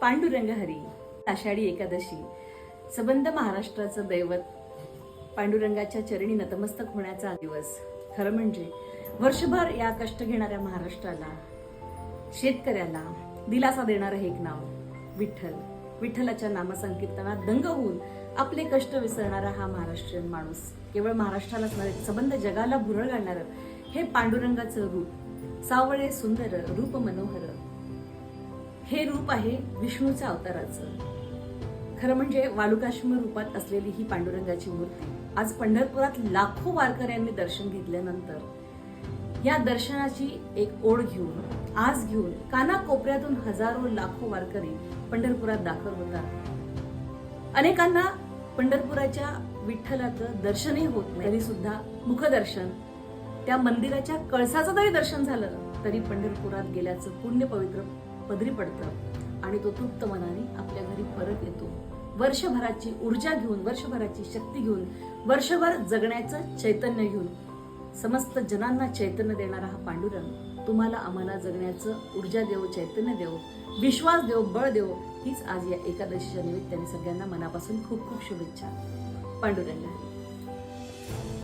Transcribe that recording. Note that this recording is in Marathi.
पांडुरंग हरी आषाढी एकादशी सबंध महाराष्ट्राचं दैवत पांडुरंगाच्या चरणी नतमस्तक होण्याचा दिवस. खरं म्हणजे वर्षभर या कष्ट घेणाऱ्या महाराष्ट्राला शेतकऱ्याला दिलासा देणारं हे एक नाव विठ्ठल. विठ्ठलाच्या नामसंकीर्तनात दंग होऊन आपले कष्ट विसरणारा हा महाराष्ट्रीयन माणूस केवळ महाराष्ट्रालाच नव्हे सबंध जगाला भुरळ घालणारं हे पांडुरंगाचं रूप. सावळे सुंदर रूप मनोहर हे रूप आहे विष्णूच्या अवताराचं. खरं म्हणजे वालुकाश्म रूपात असलेली ही पांडुरंगाची मूर्ती आज पंढरपुरात लाखो वारकऱ्यांनी दर्शन घेतल्यानंतर या दर्शनाची एक ओढ घेऊन आज घेऊन कानाकोपऱ्यातून हजारो लाखो वारकरी पंढरपुरात दाखल होतात. अनेकांना पंढरपुराच्या विठ्ठलाचं दर्शनही होत नाही. तरी सुद्धा मुखदर्शन त्या मंदिराच्या कळसाचं जरी दर्शन झालं तरी पंढरपुरात गेल्याचं पुण्य पवित्र पदरी पडतं आणि तो तृप्त मनाने आपल्या घरी परत येतो. वर्षभराची ऊर्जा घेऊन वर्षभराची शक्ती घेऊन वर्षभर जगण्याचं चैतन्य घेऊन समस्त जनांना चैतन्य देणारा हा पांडुरंग तुम्हाला आम्हाला जगण्याचं ऊर्जा देव चैतन्य देव विश्वास देव बळ देव हीच आज या एकादशीच्या निमित्ताने सगळ्यांना मनापासून खूप खूप शुभेच्छा. पांडुरंगा.